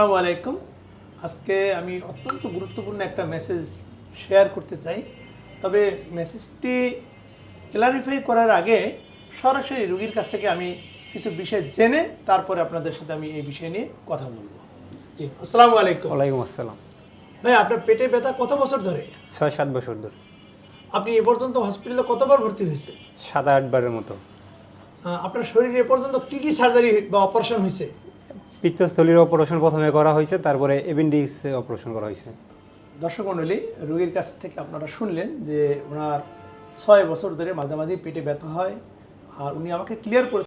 আসসালামু আলাইকুম। আজকে আমি অত্যন্ত গুরুত্বপূর্ণ একটা মেসেজ শেয়ার করতে চাই। তবে মেসেজটি ক্লারিফাই করার আগে সরাসরি রুগীর কাছ থেকে আমি কিছু বিষয় জেনে তারপরে আপনাদের সাথে আমি এই বিষয় নিয়ে কথা বলব। জি আসসালামু আলাইকুম। ওয়ালাইকুম আসসালাম। ভাই আপনার পেটে ব্যথা কত বছর ধরে? ছয় সাত বছর ধরে। আপনি এ পর্যন্ত হসপিটালে কতবার ভর্তি হয়েছে সাত আটবারের মতো। আপনার শরীরে এ পর্যন্ত কী কী সার্জারি বা অপারেশন হয়েছে? পিত্তস্থলীর অপারেশন প্রথমে করা হয়েছে, তারপরে এপেন্ডিক্স অপারেশন করা হয়েছে। দর্শক মণ্ডলী রোগীর কাছ থেকে আপনারা শুনলেন যে ওনার ছয় বছর ধরে মাঝামাঝি পেটে ব্যথা হয় আর উনি আমাকে ক্লিয়ার করে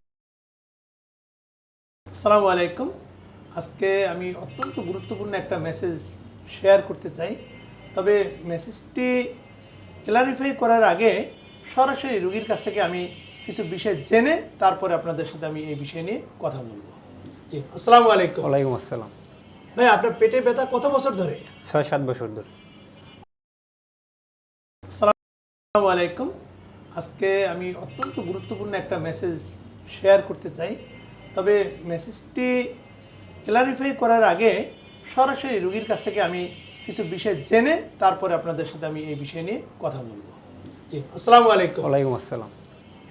আসসালামু আলাইকুম। আজকে আমি অত্যন্ত গুরুত্বপূর্ণ একটা মেসেজ শেয়ার করতে চাই। তবে মেসেজটি ক্লারিফাই করার আগে সরাসরি রুগীর কাছ থেকে আমি কিছু বিষয় জেনে তারপরে আপনাদের সাথে আমি এই বিষয় নিয়ে কথা বলব। জি আসসালামু আলাইকুম। ওয়ালাইকুম আসসালাম। ভাই আপনার পেটে ব্যথা কত বছর ধরে? ছয় সাত বছর ধরে। আসসালামু আলাইকুম। আজকে আমি অত্যন্ত গুরুত্বপূর্ণ একটা মেসেজ শেয়ার করতে চাই। তবে মেসেজটি ক্লারিফাই করার আগে সরাসরি রোগীর কাছ থেকে আমি কিছু বিষয় জেনে তারপরে আপনাদের সাথে আমি এই বিষয় নিয়ে কথা বলব। জি আসসালামু আলাইকুম। ওয়ালাইকুম আসসালাম।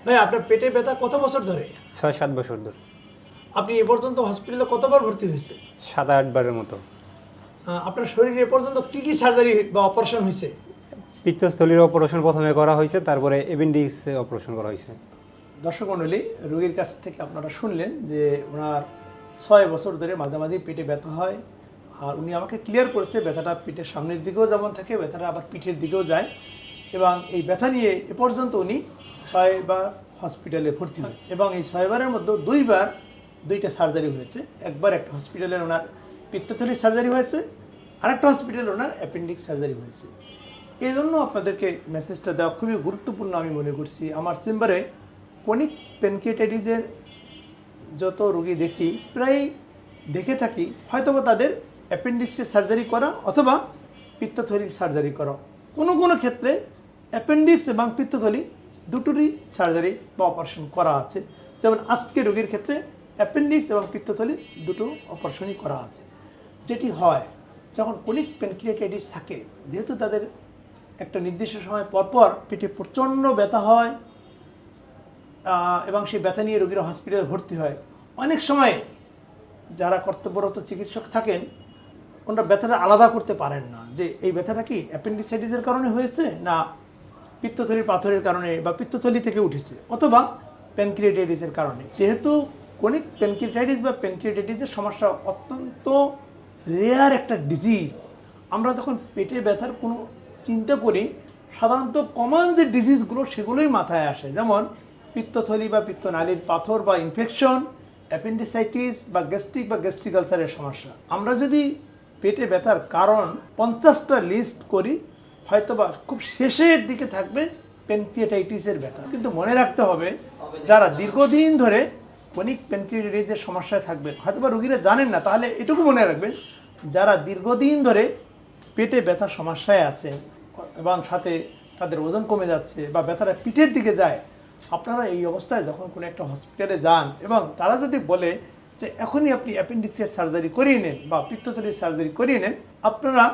ভাই আপনার পেটে ব্যথা কত বছর ধরে? ছয় সাত বছর ধরে। আপনি এ পর্যন্ত হসপিটালে কতবার ভর্তি হয়েছে সাত আটবারের মতো। আপনার শরীরে এ পর্যন্ত কী কী সার্জারি বা অপারেশন হয়েছে? পিত্তস্থলীর অপারেশন প্রথমে করা হয়েছে তারপরে এপেন্ডিক্স অপারেশন করা হয়েছে। দর্শক মণ্ডলী রোগীর কাছ থেকে আপনারা শুনলেন যে ওনার ছয় বছর ধরে মাঝামাঝি পেটে ব্যথা হয় আর উনি আমাকে ক্লিয়ার করেছে ব্যথাটা পিঠের সামনের দিকেও যেমন থাকে ব্যথাটা আবার পিঠের দিকেও যায় এবং এই ব্যথা নিয়ে এ পর্যন্ত উনি ছয়বার হসপিটালে ভর্তি হয়েছে এবং এই ছয়বারের মধ্যে দুইবার দুইটা সার্জারি হয়েছে। একবার একটা হসপিটালে ওনার পিত্তথলির সার্জারি হয়েছে আর একটা হসপিটালে ওনার অ্যাপেন্ডিক্স সার্জারি হয়েছে। এই জন্য আপনাদেরকে মেসেজটা দেওয়া খুবই গুরুত্বপূর্ণ আমি মনে করছি। আমার চেম্বারে কনিক পেনকিটাইটিসের যত রোগী দেখি, প্রায় দেখে থাকি, হয়তোবা তাদের অ্যাপেন্ডিক্সের সার্জারি করা অথবা পিত্তথলির সার্জারি করা। কোনো কোনো ক্ষেত্রে অ্যাপেন্ডিক্স এবং পিত্তথলি দুটোরই সার্জারি বা অপারেশন করা আছে। যেমন আজকে রোগীর ক্ষেত্রে অ্যাপেন্ডিক্স এবং পিত্তথলি দুটো অপারেশনই করা আছে। যেটি হয়, যখন কনিক পেনক্রিয়াটাইটিস থাকে, যেহেতু তাদের একটা নির্দিষ্ট সময় পরপর পেটে প্রচণ্ড ব্যথা হয় এবং সেই ব্যথা নিয়ে রোগীরা হসপিটালে ভর্তি হয়, অনেক সময় যারা কর্তব্যরত চিকিৎসক থাকেন, ওনারা ব্যথাটা আলাদা করতে পারেন না। যে এই ব্যথাটা কি অ্যাপেন্ডিসাইটিসের কারণে হয়েছে, না পিত্তথলির পাথরের কারণে বা পিত্তথলি থেকে উঠেছে, অথবা প্যানক্রিয়েটাইটিসের কারণে। যেহেতু কনিক প্যানক্রিয়েটাইটিস বা প্যানক্রিয়েটাইটিসের সমস্যা অত্যন্ত রেয়ার একটা ডিজিজ আমরা যখন পেটে ব্যথার কোনো চিন্তা করি, সাধারণত কমন যে ডিজিজগুলো সেগুলোই মাথায় আসে। যেমন পিত্তথলি বা পিত্তনালীর পাথর বা ইনফেকশন অ্যাপেন্ডিসাইটিস বা গ্যাস্ট্রিক বা গ্যাস্ট্রিক আলসারের সমস্যা। আমরা যদি পেটে ব্যথার কারণ পঞ্চাশটা লিস্ট করি, হয়তোবা খুব শেষের দিকে থাকবে পেনক্রিয়েটাইটিসের ব্যথা। কিন্তু মনে রাখতে হবে, যারা দীর্ঘদিন ধরে কনিক পেনক্রিয়েটাইটিসের সমস্যায় থাকবেন। হয়তো বা রুগীরা জানেন না, তাহলে এটুকু মনে রাখবেন, যারা দীর্ঘদিন ধরে পেটে ব্যথা সমস্যায় আছেন এবং সাথে তাদের ওজন কমে যাচ্ছে বা ব্যথাটা পিঠের দিকে যায়, আপনারা এই অবস্থায় যখন কোনো একটা হসপিটালে যান এবং তারা যদি বলে যে, এখনই আপনি অ্যাপেন্ডিক্সের সার্জারি করিয়ে নেন বা পিত্তথলির সার্জারি করিয়ে নেন, আপনারা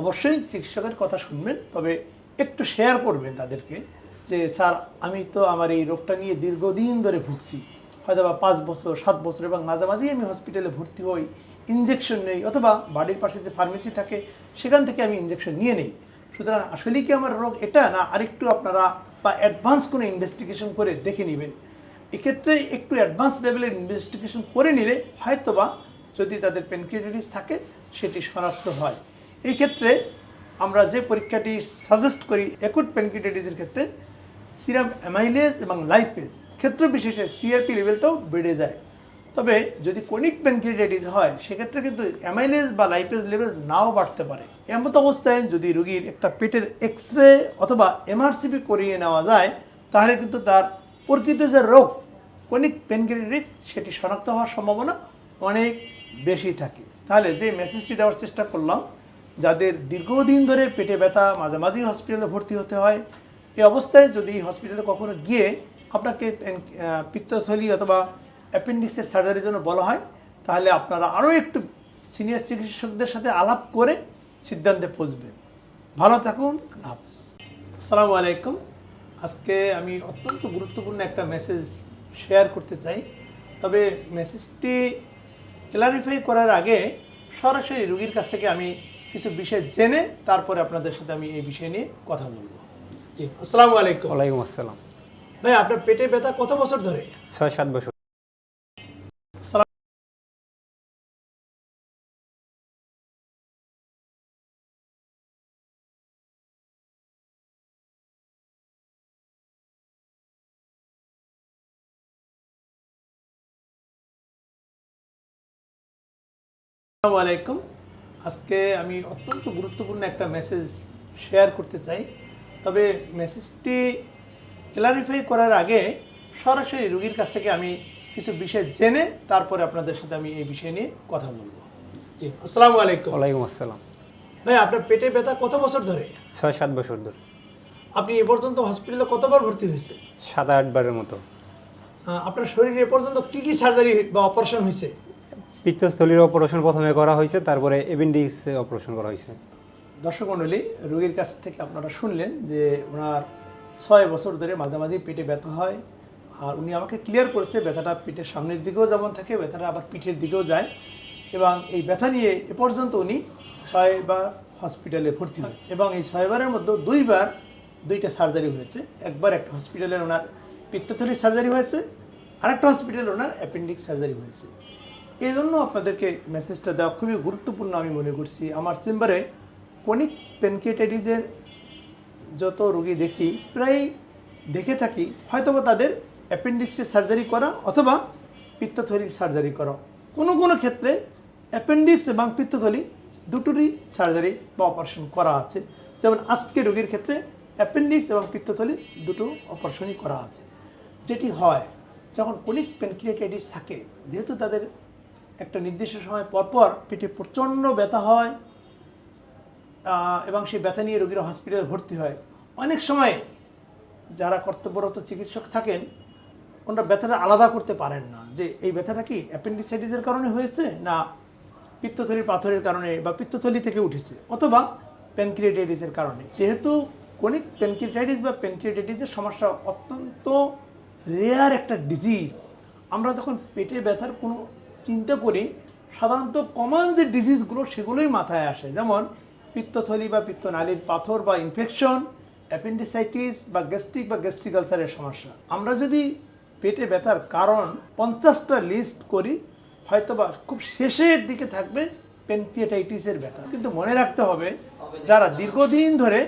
অবশ্যই চিকিৎসকের কথা শুনবেন, তবে একটু শেয়ার করবেন তাদেরকে যে, স্যার, আমি তো আমার এই রোগটা নিয়ে দীর্ঘদিন ধরে ভুগছি। হয়তো বা পাঁচ বছর, সাত বছর এবং মাঝামাঝি আমি হসপিটালে ভর্তি হই ইঞ্জেকশন নেই অথবা বাড়ির পাশে যে ফার্মেসি থাকে, সেখান থেকে আমি ইঞ্জেকশন নিয়ে নেই। সুতরাং আসলেই কি আমার রোগ এটা না আরেকটু আপনারা বা অ্যাডভান্স কোনো ইনভেস্টিগেশন করে দেখে নেবেন। এক্ষেত্রে একটু অ্যাডভান্স লেভেলের ইনভেস্টিগেশন করে নিলে হয়তোবা যদি তাদের পেনক্রিয়েটাইটিস থাকে, সেটি শনাক্ত হয়। এই ক্ষেত্রে আমরা যে পরীক্ষাটি সাজেস্ট করি একুট পেনক্রিয়েটাইটিসের ক্ষেত্রে সিরাম অ্যামাইলেজ এবং লাইপেজ ক্ষেত্র বিশেষে সিআরপি লেভেলটাও বেড়ে যায়। তবে যদি কনিক প্যানক্রিয়েটাইটিস হয়, সেক্ষেত্রে কিন্তু অ্যামাইলেজ বা লাইপেজ লেভেল নাও বাড়তে পারে। এমত অবস্থায় যদি রোগীর একটা পেটের এক্স রে অথবা এমআরসিপি করিয়ে নেওয়া যায়, তাহলে কিন্তু তার প্রকৃত যে রোগ, কনিক প্যানক্রিয়েটাইটিস সেটি শনাক্ত হওয়ার সম্ভাবনা অনেক বেশি থাকে। তাহলে যে মেসেজটি দেওয়ার চেষ্টা করলাম, যাদের দীর্ঘদিন ধরে পেটে ব্যথা মাঝে মাঝেই হসপিটালে ভর্তি হতে হয় এই অবস্থায় যদি হসপিটালে কখনো গিয়ে আপনাকে পেন- পিত্তথলি অথবা অ্যাপেন্ডিক্সের সার্জারির জন্য বলা হয়, তাহলে আপনারা আরও একটু সিনিয়র চিকিৎসকদের সাথে আলাপ করে সিদ্ধান্তে পৌঁছবেন ভালো থাকুন হাফিজ। আসসালামু আলাইকুম। আজকে আমি অত্যন্ত গুরুত্বপূর্ণ একটা মেসেজ শেয়ার করতে চাই। তবে মেসেজটি ক্লারিফাই করার আগে সরাসরি রুগীর কাছ থেকে আমি কিছু বিষয় জেনে তারপরে আপনাদের সাথে আমি এই বিষয় নিয়ে কথা বলব। জি আসসালামু আলাইকুম। ওয়ালাইকুম আসসালাম। ভাই আপনার পেটে ব্যথা কত বছর ধরে? ছয় সাত বছর। আসসালামু আলাইকুম। আজকে আমি অত্যন্ত গুরুত্বপূর্ণ একটা মেসেজ শেয়ার করতে চাই। তবে মেসেজটি ক্লারিফাই করার আগে সরাসরি রুগীর কাছ থেকে আমি কিছু বিষয় জেনে তারপরে আপনাদের সাথে আমি এই বিষয় নিয়ে কথা বলব। জি আসসালামু আলাইকুম। ওয়ালাইকুম আসসালাম। ভাই আপনার পেটে ব্যথা কত বছর ধরে? ছয় সাত বছর ধরে। আপনি এ পর্যন্ত হসপিটালে কতবার ভর্তি হয়েছে সাত আটবারের মতো। আপনার শরীরে এ পর্যন্ত কি কি সার্জারি বা অপারেশন হয়েছে? পিত্তস্থলীর অপারেশন প্রথমে করা হয়েছে তারপরে এপেন্ডিক্স অপারেশন করা হয়েছে। দর্শক মণ্ডলী রোগীর কাছ থেকে আপনারা শুনলেন যে ওনার ছয় বছর ধরে মাঝামাঝি পেটে ব্যথা হয় আর উনি আমাকে ক্লিয়ার করেছে ব্যথাটা পেটের সামনের দিকেও যেমন থাকে, ব্যথাটা আবার পিঠের দিকেও যায় এবং এই ব্যথা নিয়ে এ পর্যন্ত উনি ছয়বার হসপিটালে ভর্তি হয়েছে এবং এই ছয়বারের মধ্যে দুইবার দুইটা সার্জারি হয়েছে। একবার একটা হসপিটালে ওনার পিত্তথলির সার্জারি হয়েছে, আরেকটা হসপিটালে ওনার অ্যাপেন্ডিক্স সার্জারি হয়েছে। এই জন্য আপনাদেরকে মেসেজটা দেওয়া খুবই গুরুত্বপূর্ণ আমি মনে করছি। আমার চেম্বারে কনিক পেনকিটাইটিসের যত রোগী দেখি, প্রায় দেখে থাকি, হয়তোবা তাদের অ্যাপেন্ডিক্সের সার্জারি করা অথবা পিত্তথলির সার্জারি করা। কোনো কোনো ক্ষেত্রে অ্যাপেন্ডিক্স এবং পিত্তথলি দুটোরই সার্জারি বা অপারেশন করা আছে। যেমন আজকে রোগীর ক্ষেত্রে অ্যাপেন্ডিক্স এবং পিত্তথলি দুটো অপারেশনই করা আছে। যেটি হয়, যখন কনিক পেনক্রিয়েটাইটিস থাকে, যেহেতু তাদের একটা নির্দিষ্ট সময় পরপর পেটে প্রচণ্ড ব্যথা হয় এবং সেই ব্যথা নিয়ে রোগীরা হসপিটালে ভর্তি হয়। অনেক সময় যারা কর্তব্যরত চিকিৎসক থাকেন, ওনারা ব্যথাটা আলাদা করতে পারেন না। যে এই ব্যথাটা কি অ্যাপেন্ডিসাইটিসের কারণে হয়েছে না পিত্তথলির পাথরের কারণে বা পিত্তথলি থেকে উঠেছে অথবা প্যানক্রিয়েটাইটিসের কারণে? যেহেতু কনিক প্যানক্রিয়েটাইটিস বা প্যানক্রিয়েটাইটিসের সমস্যা অত্যন্ত রেয়ার একটা ডিজিজ আমরা যখন পেটে ব্যথার কোনো চিন্তা করি, সাধারণত কমন যে ডিজিজগুলো সেগুলোই মাথায় আসে। যেমন পিত্তথলি বা পিত্তনালীর পাথর বা ইনফেকশন অ্যাপেন্ডিসাইটিস বা গ্যাস্ট্রিক বা গ্যাস্ট্রিক আলসারের সমস্যা। আমরা যদি পেটে ব্যথার কারণ পঞ্চাশটা লিস্ট করি, হয়তোবা খুব শেষের দিকে থাকবে পেনক্রিয়েটাইটিসের ব্যথা। কিন্তু মনে রাখতে হবে, যারা দীর্ঘদিন ধরে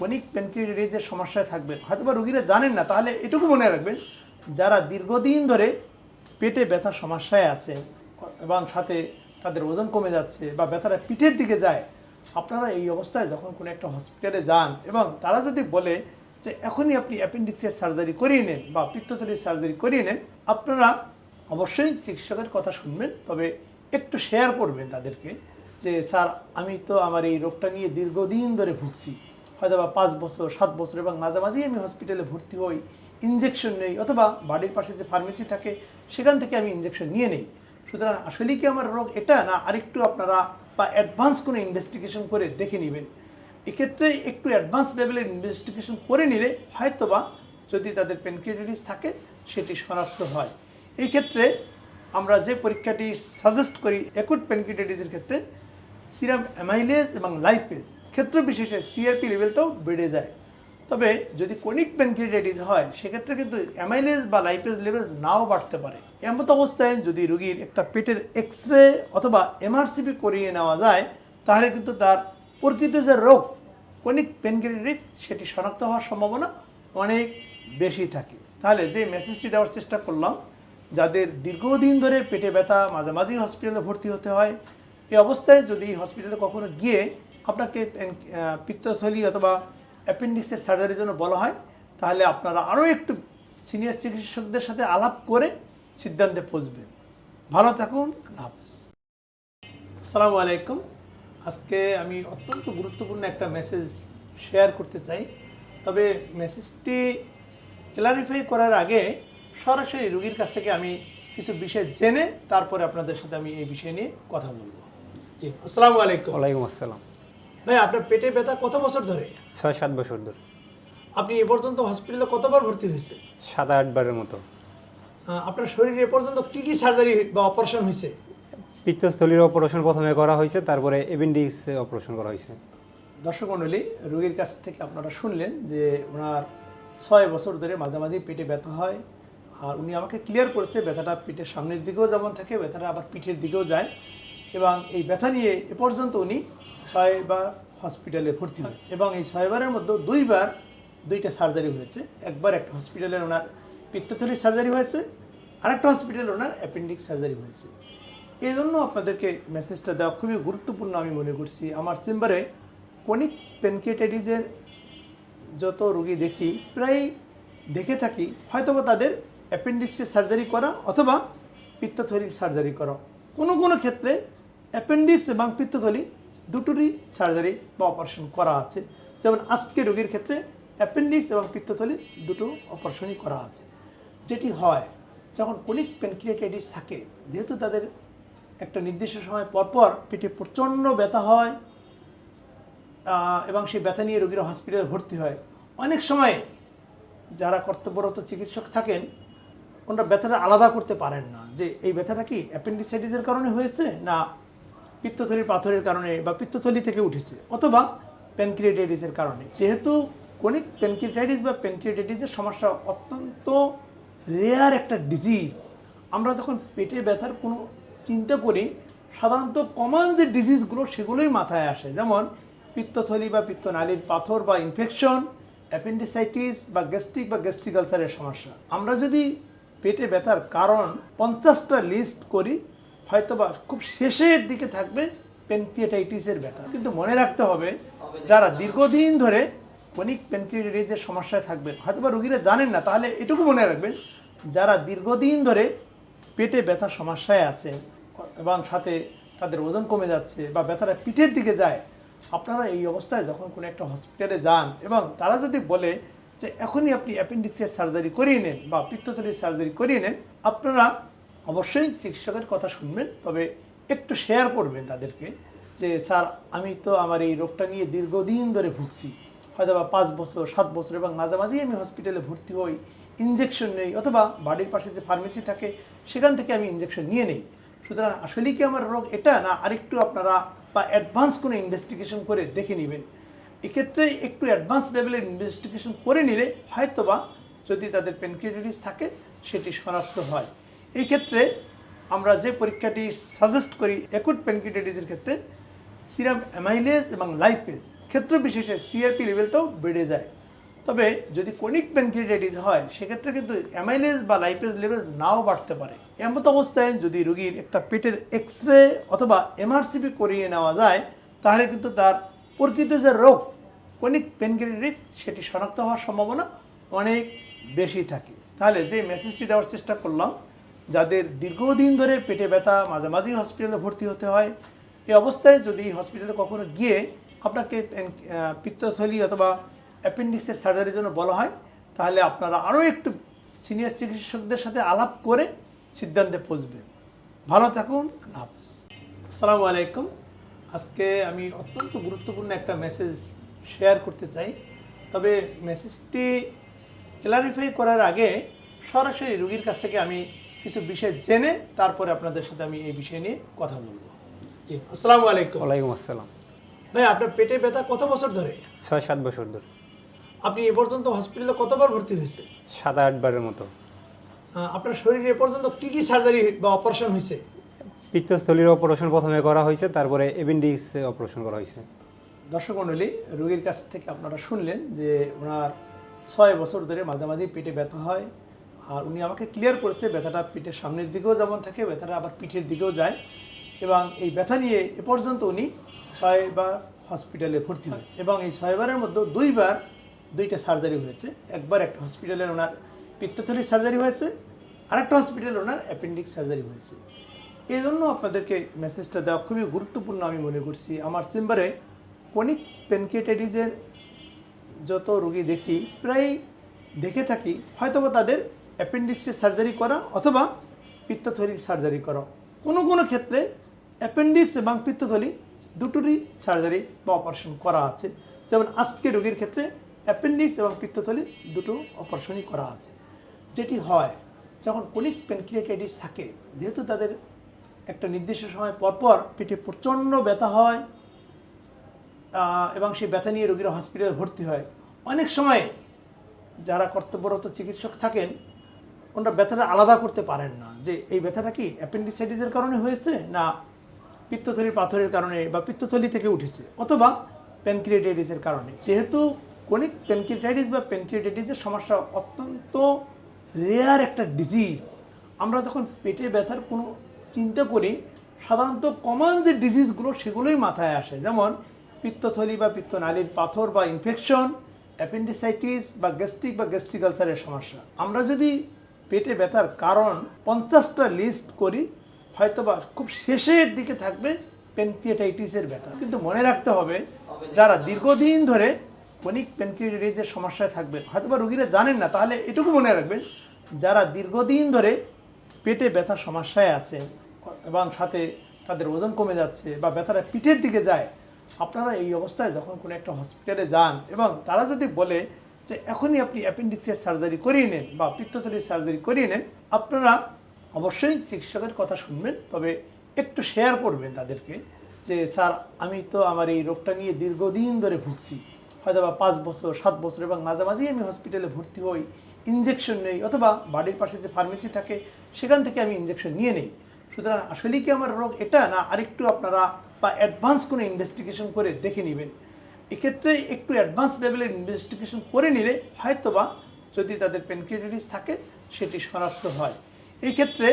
কনিক পেনক্রিয়েটাইটিসের সমস্যায় থাকবেন, হয়তোবা রুগীরা জানেন না, তাহলে এটুকু মনে রাখবেন, যারা দীর্ঘদিন ধরে পেটে ব্যথার সমস্যায় আছে এবং সাথে তাদের ওজন কমে যাচ্ছে বা ব্যথাটা পিঠের দিকে যায় আপনারা এই অবস্থায় যখন কোনো একটা হসপিটালে যান এবং তারা যদি বলে যে এখনই আপনি অ্যাপেন্ডিক্সের সার্জারি করিয়ে নেন বা পিত্তথলির সার্জারি করিয়ে নেন, আপনারা অবশ্যই চিকিৎসকের কথা শুনবেন, তবে একটু শেয়ার করবেন তাদেরকে যে, স্যার, আমি তো আমার এই রোগটা নিয়ে দীর্ঘদিন ধরে ভুগছি। হয়তো বা পাঁচ বছর, সাত বছর এবং মাঝামাঝি আমি হসপিটালে ভর্তি হই ইঞ্জেকশন নেই, অথবা বাড়ির পাশে যে ফার্মেসি থাকে, সেখান থেকে আমি ইঞ্জেকশন নিয়ে নেই। সুতরাং আসলেই কি আমার রোগ এটা না? আরেকটু আপনারা বা অ্যাডভান্স কোনো ইনভেস্টিগেশন করে দেখে নেবেন। এক্ষেত্রে একটু অ্যাডভান্স লেভেলের ইনভেস্টিগেশন করে নিলে হয়তোবা যদি তাদের পেনক্রিয়েটাইটিস থাকে, সেটি শনাক্ত হয়। এই ক্ষেত্রে আমরা যে পরীক্ষাটি সাজেস্ট করি একুট পেনক্রিয়েটাইটিসের ক্ষেত্রে সিরাম অ্যামাইলেজ এবং লাইপেজ ক্ষেত্র বিশেষে সিআরপি লেভেলটাও বেড়ে যায়। তবে যদি কনিক প্যানক্রিয়েটাইটিস হয়, সেক্ষেত্রে কিন্তু অ্যামাইলেজ বা লাইপেজ লেভেল নাও বাড়তে পারে। এমত অবস্থায় যদি রুগীর একটা পেটের এক্স রে অথবা এমআরসিপি করিয়ে নেওয়া যায়, তাহলে কিন্তু তার প্রকৃত যে রোগ কনিক প্যানক্রিয়েটাইটিস সেটি শনাক্ত হওয়ার সম্ভাবনা অনেক বেশি থাকে। তাহলে যে মেসেজটি দেওয়ার চেষ্টা করলাম, যাদের দীর্ঘদিন ধরে পেটে ব্যথা মাঝে মাঝেই হসপিটালে ভর্তি হতে হয়, এই অবস্থায় যদি হসপিটালে কখনো গিয়ে আপনাকে পেন- পিত্তথলি অথবা অ্যাপেন্ডিক্সের সার্জারির জন্য বলা হয়, তাহলে আপনারা আরও একটু সিনিয়র চিকিৎসকদের সাথে আলাপ করে সিদ্ধান্তে পৌঁছবেন ভালো থাকুন, আল্লাহ হাফিজ। আসসালামু আলাইকুম। আজকে আমি অত্যন্ত গুরুত্বপূর্ণ একটা মেসেজ শেয়ার করতে চাই। তবে মেসেজটি ক্লারিফাই করার আগে সরাসরি রুগীর কাছ থেকে আমি কিছু বিষয় জেনে তারপরে আপনাদের সাথে আমি এই বিষয় নিয়ে কথা বলব। জি, আসসালামু আলাইকুম। ওয়ালাইকুম আসসালাম। ভাই আপনার পেটে ব্যথা কত বছর ধরে? ছয় সাত বছর ধরে। আপনি এ পর্যন্ত হসপিটালে কতবার ভর্তি হয়েছে? সাত আটবারের মতো। আপনার শরীরে এ পর্যন্ত কী কী সার্জারি বা অপারেশন হয়েছে? পিত্তস্থলীর অপারেশন প্রথমে করা হয়েছে তারপরে এপেন্ডিক্স অপারেশন করা হয়েছে। দর্শক মণ্ডলী রোগীর কাছ থেকে আপনারা শুনলেন যে ওনার ছয় বছর ধরে মাঝামাঝি পেটে ব্যথা হয় আর উনি আমাকে ক্লিয়ার করেছে ব্যথাটা পেটের সামনের দিকেও যেমন থাকে ব্যথাটা আবার পিঠের দিকেও যায়। এবং এই ব্যথা নিয়ে এ পর্যন্ত উনি ছয়বার হসপিটালে ভর্তি হয়েছে এবং এই ছয়বারের মধ্যে দুইবার দুইটা সার্জারি হয়েছে। একবার একটা হসপিটালে ওনার পিত্তথলির সার্জারি হয়েছে, আরেকটা হসপিটালে ওনার অ্যাপেন্ডিক্স সার্জারি হয়েছে। এই জন্য আপনাদেরকে মেসেজটা দেওয়া খুবই গুরুত্বপূর্ণ আমি মনে করছি। আমার চেম্বারে কনিক পেনকেটাইটিসের যত রোগী দেখি প্রায় দেখে থাকি, হয়তোবা তাদের অ্যাপেন্ডিক্সের সার্জারি করা অথবা পিত্তথলির সার্জারি করা। কোনো কোনো ক্ষেত্রে অ্যাপেন্ডিক্স এবং পিত্তথলি দুটোরই সার্জারি বা অপারেশন করা আছে। যেমন আজকে রোগীর ক্ষেত্রে অ্যাপেন্ডিক্স এবং পিত্তথলি দুটো অপারেশনই করা আছে। যেটি হয়, যখন কনিক পেনক্রিয়েটাইটিস থাকে, যেহেতু তাদের একটা নির্দিষ্ট সময় পরপর পেটে প্রচণ্ড ব্যথা হয় এবং সেই ব্যথা নিয়ে রোগীরা হসপিটালে ভর্তি হয়, অনেক সময় যারা কর্তব্যরত চিকিৎসক থাকেন, ওনারা ব্যথাটা আলাদা করতে পারেন না। যে এই ব্যথাটা কি অ্যাপেন্ডিসাইটিসের কারণে হয়েছে না পিত্তথলির পাথরের কারণে বা পিত্তথলি থেকে উঠেছে, অথবা প্যানক্রিয়েটাইটিসের কারণে। যেহেতু কনিক প্যানক্রিয়েটাইটিস বা প্যানক্রিয়েটাইটিসের সমস্যা অত্যন্ত রেয়ার একটা ডিজিজ আমরা যখন পেটে ব্যথার কোনো চিন্তা করি, সাধারণত কমন যে ডিজিজগুলো সেগুলোই মাথায় আসে। যেমন পিত্তথলি বা পিত্তনালীর পাথর বা ইনফেকশন অ্যাপেন্ডিসাইটিস বা গ্যাস্ট্রিক বা গ্যাস্ট্রিক আলসারের সমস্যা। আমরা যদি পেটে ব্যথার কারণ পঞ্চাশটা লিস্ট করি হয়তোবা খুব শেষের দিকে থাকবে পেনক্রিয়েটাইটিসের ব্যথা। কিন্তু মনে রাখতে হবে, যারা দীর্ঘদিন ধরে কনিক পেনক্রিয়েটাইটিসের সমস্যায় থাকবেন হয়তোবা রোগীরা জানেন না, তাহলে এটুকু মনে রাখবেন, যারা দীর্ঘদিন ধরে পেটে ব্যথার সমস্যায় আছে এবং সাথে তাদের ওজন কমে যাচ্ছে বা ব্যথাটা পিঠের দিকে যায়, আপনারা এই অবস্থায় যখন কোনো একটা হসপিটালে যান এবং তারা যদি বলে যে, এখনই আপনি অ্যাপেন্ডিক্সের সার্জারি করিয়ে নেন বা পিত্তথলির সার্জারি করিয়ে নেন, আপনারা অবশ্যই চিকিৎসকের কথা শুনবেন, তবে একটু শেয়ার করবেন তাদেরকে যে, স্যার, আমি তো আমার এই রোগটা নিয়ে দীর্ঘদিন ধরে ভুগছি। হয়তো বা পাঁচ বছর, সাত বছর এবং মাঝে মাঝেই আমি হসপিটালে ভর্তি হই ইঞ্জেকশন নেই, অথবা বাড়ির পাশে যে ফার্মেসি থাকে, সেখান থেকে আমি ইঞ্জেকশন নিয়ে নেই। সুতরাং আসলেই কি আমার রোগ এটা, না আরেকটু আপনারা বা অ্যাডভান্স কোনো ইনভেস্টিগেশন করে দেখে নেবেন? এক্ষেত্রে একটু অ্যাডভান্স লেভেলের ইনভেস্টিগেশন করে নিলে হয়তোবা যদি তাদের পেনক্রিয়েটাইটিস থাকে, সেটি শনাক্ত হয়। এই ক্ষেত্রে আমরা যে পরীক্ষাটি সাজেস্ট করি একুট পেনক্রিয়েটাইটিসের ক্ষেত্রে সিরাম অ্যামাইলেজ এবং লাইপেজ ক্ষেত্র বিশেষে সিআরপি লেভেলটাও বেড়ে যায়। তবে যদি কনিক প্যানক্রিয়েটাইটিস হয়, সেক্ষেত্রে কিন্তু অ্যামাইলেজ বা লাইপেজ লেভেল নাও বাড়তে পারে। এমত অবস্থায় যদি রোগীর একটা পেটের এক্স রে অথবা এমআরসিপি করিয়ে নেওয়া যায়, তাহলে কিন্তু তার প্রকৃত যে রোগ কনিক প্যানক্রিয়েটাইটিস সেটি শনাক্ত হওয়ার সম্ভাবনা অনেক বেশি থাকে। তাহলে যে মেসেজটি দেওয়ার চেষ্টা করলাম যাদের দীর্ঘদিন ধরে পেটে ব্যথা, মাঝামাঝি হসপিটালে ভর্তি হতে হয় এই অবস্থায় যদি হসপিটালে কখনো গিয়ে আপনাকে পেন- পিত্তথলি অথবা অ্যাপেন্ডিক্সের সার্জারির জন্য বলা হয়, তাহলে আপনারা আরও একটু সিনিয়র চিকিৎসকদের সাথে আলাপ করে সিদ্ধান্তে পৌঁছবেন। ভালো থাকুন হাফিজ। আসসালামু আলাইকুম। আজকে আমি অত্যন্ত গুরুত্বপূর্ণ একটা মেসেজ শেয়ার করতে চাই। তবে মেসেজটি ক্লারিফাই করার আগে সরাসরি রুগীর কাছ থেকে আমি কিছু বিষয় জেনে তারপরে আপনাদের সাথে আমি এই বিষয় নিয়ে কথা বলব। জি আসসালামু আলাইকুম। ওয়ালাইকুম আসসালাম। ভাই আপনার পেটে ব্যথা কত বছর ধরে? ছয় সাত বছর ধরে। আপনি এ পর্যন্ত হসপিটালে কতবার ভর্তি হয়েছে সাত আটবারের মতো। আপনার শরীরে এ পর্যন্ত কি কি সার্জারি বা অপারেশন হয়েছে? পিত্তস্থলীর অপারেশন প্রথমে করা হয়েছে তারপরে এপেন্ডিক্স অপারেশন করা হয়েছে। দর্শক মণ্ডলী রোগীর কাছ থেকে আপনারা শুনলেন যে ওনার ছয় বছর ধরে মাঝামাঝি পেটে ব্যথা হয় আর উনি আমাকে ক্লিয়ার করেছে, ব্যথাটা পিঠের সামনের দিকেও যেমন থাকে, ব্যথাটা আবার পিঠের দিকেও যায় এবং এই ব্যথা নিয়ে এ পর্যন্ত উনি ছয়বার হসপিটালে ভর্তি হয়েছে এবং এই ছয়বারের মধ্যে দুইবার দুইটা সার্জারি হয়েছে। একবার একটা হসপিটালে ওনার পিত্তথলির সার্জারি হয়েছে আর একটা হসপিটালে ওনার অ্যাপেন্ডিক্স সার্জারি হয়েছে। এই জন্য আপনাদেরকে মেসেজটা দেওয়া খুবই গুরুত্বপূর্ণ আমি মনে করছি। আমার চেম্বারে কনিক পেনক্রিয়েটাইটিসের যত রোগী দেখি প্রায় দেখে থাকি, হয়তোবা তাদের অ্যাপেন্ডিক্সের সার্জারি করা অথবা পিত্তথলির সার্জারি করা। কোনো কোনো ক্ষেত্রে অ্যাপেন্ডিক্স এবং পিত্তথলি দুটোরই সার্জারি বা অপারেশন করা আছে। যেমন আজকে রোগীর ক্ষেত্রে অ্যাপেন্ডিক্স এবং পিত্তথলি দুটো অপারেশনই করা আছে। যেটি হয়, যখন কোনিক প্যানক্রিয়াটাইটিস থাকে, যেহেতু তাদের একটা নির্দিষ্ট সময় পরপর পেটে প্রচণ্ড ব্যথা হয় এবং সেই ব্যথা নিয়ে রোগীরা হসপিটালে ভর্তি হয়। অনেক সময় যারা কর্তব্যরত চিকিৎসক থাকেন ওনারা ব্যথাটা আলাদা করতে পারেন না। যে এই ব্যথাটা কি অ্যাপেন্ডিসাইটিসের কারণে হয়েছে না পিত্তথলির পাথরের কারণে বা পিত্তথলি থেকে উঠেছে অথবা প্যানক্রিয়েটাইটিসের কারণে? যেহেতু কোনিক প্যানক্রিয়েটাইটিস বা প্যানক্রিয়েটাইটিসের সমস্যা অত্যন্ত রেয়ার একটা ডিজিজ আমরা যখন পেটে ব্যথার কোনো চিন্তা করি, সাধারণত কমন যে ডিজিজগুলো সেগুলোই মাথায় আসে। যেমন পিত্তথলি বা পিত্তনালীর পাথর বা ইনফেকশন অ্যাপেন্ডিসাইটিস বা গ্যাস্ট্রিক বা গ্যাস্ট্রিক আলসারের সমস্যা। আমরা যদি পেটে ব্যথার কারণ পঞ্চাশটা লিস্ট করি, হয়তোবা খুব শেষের দিকে থাকবে পেনক্রিয়েটাইটিসের ব্যথা। কিন্তু মনে রাখতে হবে, যারা দীর্ঘদিন ধরে কনিক পেনক্রিয়েটাইটিসের সমস্যায় থাকবেন, হয়তোবা রুগীরা জানেন না, তাহলে এটুকু মনে রাখবেন, যারা দীর্ঘদিন ধরে পেটে ব্যথার সমস্যায় আছে এবং সাথে তাদের ওজন কমে যাচ্ছে বা ব্যথাটা পিঠের দিকে যায়, আপনারা এই অবস্থায় যখন কোনো একটা হসপিটালে যান এবং তারা যদি বলে যে এখনই আপনি অ্যাপেন্ডিক্সের সার্জারি করিয়ে নেন বা পিত্তথলির সার্জারি করিয়ে নেন, আপনারা অবশ্যই চিকিৎসকের কথা শুনবেন, তবে একটু শেয়ার করবেন তাদেরকে যে, স্যার, আমি তো আমার এই রোগটা নিয়ে দীর্ঘদিন ধরে ভুগছি। হয়তো বা পাঁচ বছর, সাত বছর এবং মাঝামাঝি আমি হসপিটালে ভর্তি হই ইঞ্জেকশন নেই, অথবা বাড়ির পাশে যে ফার্মেসি থাকে, সেখান থেকে আমি ইঞ্জেকশন নিয়ে নেই। সুতরাং আসলেই কি আমার রোগ এটা, না আরেকটু আপনারা বা অ্যাডভান্স কোনো ইনভেস্টিগেশন করে দেখে নেবেন? এক্ষেত্রে একটু অ্যাডভান্স লেভেলের ইনভেস্টিগেশন করে নিলে হয়তোবা যদি তাদের পেনক্রিয়েটিস থাকে, সেটি শনাক্ত হয়। এই ক্ষেত্রে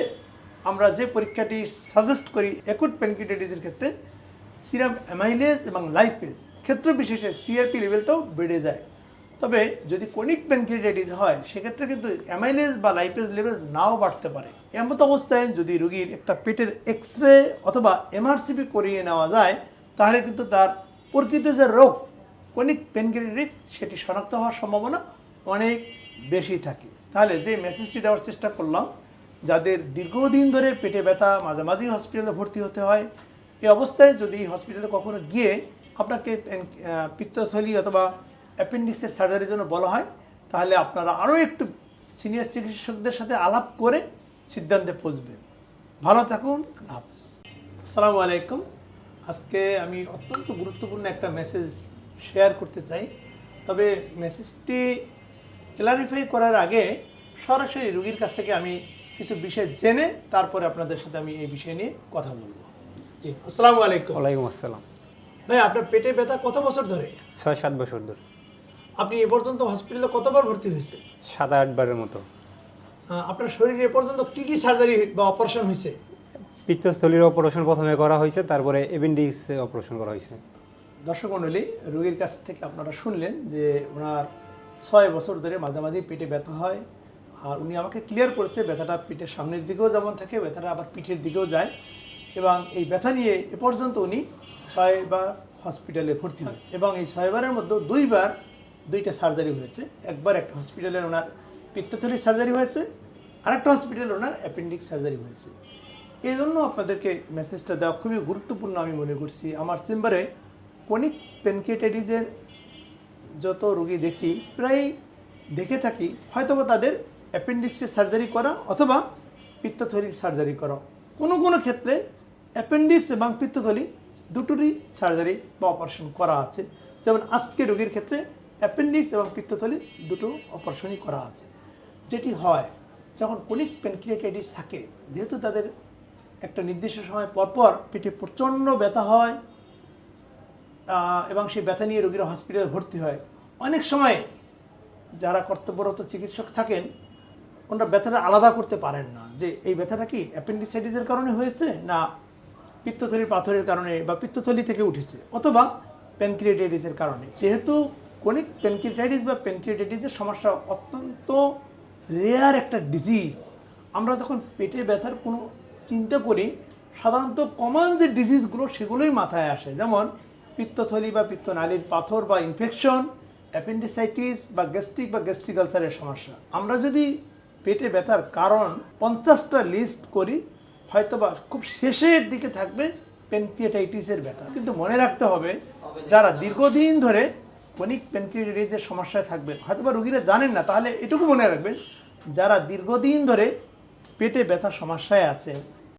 আমরা যে পরীক্ষাটি সাজেস্ট করি একুট পেনক্রিয়েটিসের ক্ষেত্রে সিরাম অ্যামাইলেজ এবং লাইপেজ ক্ষেত্র বিশেষে সিআরপি লেভেলটাও বেড়ে যায়। তবে যদি কনিক প্যানক্রিয়েটাইটিস হয়, সেক্ষেত্রে কিন্তু অ্যামাইলেজ বা লাইপেজ লেভেল নাও বাড়তে পারে। এমত অবস্থায় যদি রোগীর একটা পেটের এক্স রে অথবা এমআরসিপি করিয়ে নেওয়া যায়, তাহলে কিন্তু তার প্রকৃত যে রোগ কনিক প্যানক্রিয়েটাইটিস সেটি শনাক্ত হওয়ার সম্ভাবনা অনেক বেশি থাকে। তাহলে যে মেসেজটি দেওয়ার চেষ্টা করলাম, যাদের দীর্ঘদিন ধরে পেটে ব্যথা, মাঝামাঝি হসপিটালে ভর্তি হতে হয় এই অবস্থায় যদি হসপিটালে কখনো গিয়ে আপনাকে পেন- পিত্তথলি অথবা অ্যাপেন্ডিক্সের সার্জারির জন্য বলা হয়, তাহলে আপনারা আরও একটু সিনিয়র চিকিৎসকদের সাথে আলাপ করে সিদ্ধান্তে পৌঁছবেন। ভালো থাকুন, আল্লাহ হাফিজ। আসসালামু আলাইকুম। আজকে আমি অত্যন্ত গুরুত্বপূর্ণ একটা মেসেজ শেয়ার করতে চাই। তবে মেসেজটি ক্লারিফাই করার আগে সরাসরি রুগীর কাছ থেকে আমি কিছু বিষয় জেনে তারপরে আপনাদের সাথে আমি এই বিষয় নিয়ে কথা বলব। জি আসসালামু আলাইকুম। ওয়ালাইকুম আসসালাম। ভাই আপনার পেটে ব্যথা কত বছর ধরে? ছয় সাত বছর ধরে। আপনি এ পর্যন্ত হসপিটালে কতবার ভর্তি হয়েছে সাত আটবারের মতো। আপনার শরীরে এ পর্যন্ত কী কী সার্জারি বা অপারেশন হয়েছে? পিত্তস্থলীর অপারেশন প্রথমে করা হয়েছে, তারপরে এপেন্ডিক্স অপারেশন করা হয়েছে। দর্শক মণ্ডলী রোগীর কাছ থেকে আপনারা শুনলেন যে ওনার ছয় বছর ধরে মাঝামাঝি পেটে ব্যথা হয় আর উনি আমাকে ক্লিয়ার করেছে ব্যথাটা পেটের সামনের দিকেও যেমন থাকে, ব্যথাটা আবার পিঠের দিকেও যায় এবং এই ব্যথা নিয়ে এ পর্যন্ত উনি ছয়বার হসপিটালে ভর্তি হয়েছে এবং এই ছয়বারের মধ্যে দুইবার দুইটা সার্জারি হয়েছে। একবার একটা হসপিটালে ওনার পিত্তথলির সার্জারি হয়েছে, আরেকটা হসপিটালে ওনার অ্যাপেন্ডিক্স সার্জারি হয়েছে। এই জন্য আপনাদেরকে মেসেজটা দেওয়া খুবই গুরুত্বপূর্ণ আমি মনে করছি। আমার চেম্বারে কনিক পেনকেটাইটিসের যত রোগী দেখি প্রায় দেখে থাকি, হয়তোবা তাদের অ্যাপেন্ডিক্সের সার্জারি করা অথবা পিত্তথলির সার্জারি করা। কোনো কোনো ক্ষেত্রে অ্যাপেন্ডিক্স এবং পিত্তথলি দুটোরই সার্জারি বা অপারেশন করা আছে। যেমন আজকে রোগীর ক্ষেত্রে অ্যাপেন্ডিক্স এবং পিত্তথলি দুটো অপারেশনই করা আছে। যেটি হয়, যখন কনিক পেনক্রিয়েটাইটিস থাকে, যেহেতু তাদের একটা নির্দিষ্ট সময় পরপর পেটে প্রচণ্ড ব্যথা হয় এবং সেই ব্যথা নিয়ে রোগীরা হসপিটালে ভর্তি হয়। অনেক সময় যারা কর্তব্যরত চিকিৎসক থাকেন, ওনারা ব্যথাটা আলাদা করতে পারেন না। যে এই ব্যথাটা কি অ্যাপেন্ডিসাইটিসের কারণে হয়েছে না পিত্তথলির পাথরের কারণে বা পিত্তথলি থেকে উঠেছে অথবা প্যানক্রিয়েটাইটিসের কারণে? যেহেতু কনিক প্যানক্রিয়েটাইটিস বা প্যানক্রিয়েটাইটিসের সমস্যা অত্যন্ত রেয়ার একটা ডিজিজ আমরা যখন পেটে ব্যথার কোনো চিন্তা করি, সাধারণত কমন যে ডিজিজগুলো সেগুলোই মাথায় আসে। যেমন পিত্তথলি বা পিত্তনালীর পাথর বা ইনফেকশন অ্যাপেন্ডিসাইটিস বা গ্যাস্ট্রিক বা গ্যাস্ট্রিক আলসারের সমস্যা। আমরা যদি পেটে ব্যথার কারণ পঞ্চাশটা লিস্ট করি, হয়তোবা খুব শেষের দিকে থাকবে পেনক্রিয়েটাইটিসের ব্যথা। কিন্তু মনে রাখতে হবে, যারা দীর্ঘদিন ধরে কনিক পেনক্রিয়েটাইটিসের সমস্যায় থাকবেন হয়তো বা রুগীরা জানেন না, তাহলে এটুকু মনে রাখবেন, যারা দীর্ঘদিন ধরে পেটে ব্যথা সমস্যায় আছেন